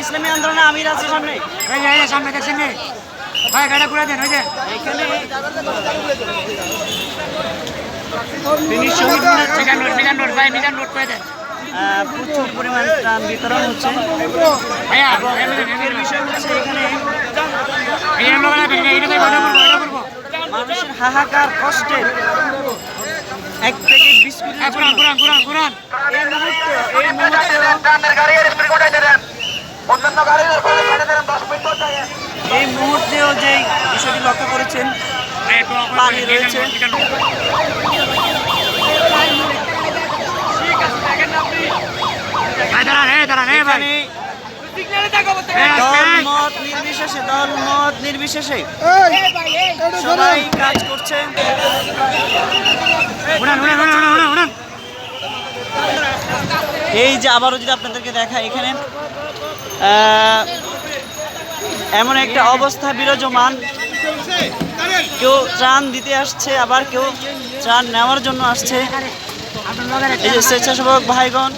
ইসলামী আন্দোলনে আমির আছে সামনে সামনে দেখছেন ভাই গাড়ি করে দেন ওই যে প্রচুর পরিমাণ ত্রাণ বিতরণ হচ্ছে এর বিষয় হচ্ছে এখানে হাহাকার কষ্টে। এক প্যাকেট বিস্কুটের কুরান জন্য। কুরান কুরান কুরান এই মুহূর্তে এই মুহূর্তে টানের গাড়ির স্পিড কোটাই দেন। অন্যান্য গাড়ির ফলে ছেড়ে দেন দশ মিনিট পর থাকে এই মুহূর্তেও যে বিষয়টি লক্ষ্য করেছেন পানি রয়েছে। এখানে নির্বিশেষে দল মত নির্বিশেষে এই, সবাই কাজ করছে। এই যে আবারও যদি আপনাদেরকে দেখায় এখানে এমন একটা অবস্থা বিরাজমান। কেউ ত্রাণ দিতে আসছে আবার কেউ ত্রাণ নেওয়ার জন্য আসছে। এই যে স্বেচ্ছাসেবক ভাইগণ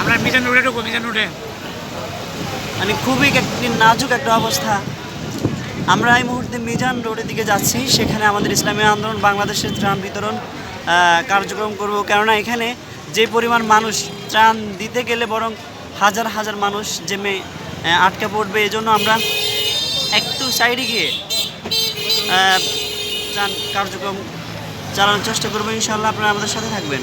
আমরা মিজান রোডে ঢুকবো মিজান রোডে মানে খুবই একটি নাজুক একটা অবস্থা। আমরা এই মুহূর্তে মিজান রোডের দিকে যাচ্ছি সেখানে আমাদের ইসলামী আন্দোলন বাংলাদেশের ত্রাণ বিতরণ কার্যক্রম করব। কেননা এখানে যে পরিমাণ মানুষ ত্রাণ দিতে গেলে বরং হাজার হাজার মানুষ জেমে আটকে পড়বে। এজন্য আমরা একটু সাইডে গিয়ে ত্রাণ কার্যক্রম চালানোর চেষ্টা করব। ইনশাল্লাহ আপনারা আমাদের সাথে থাকবেন।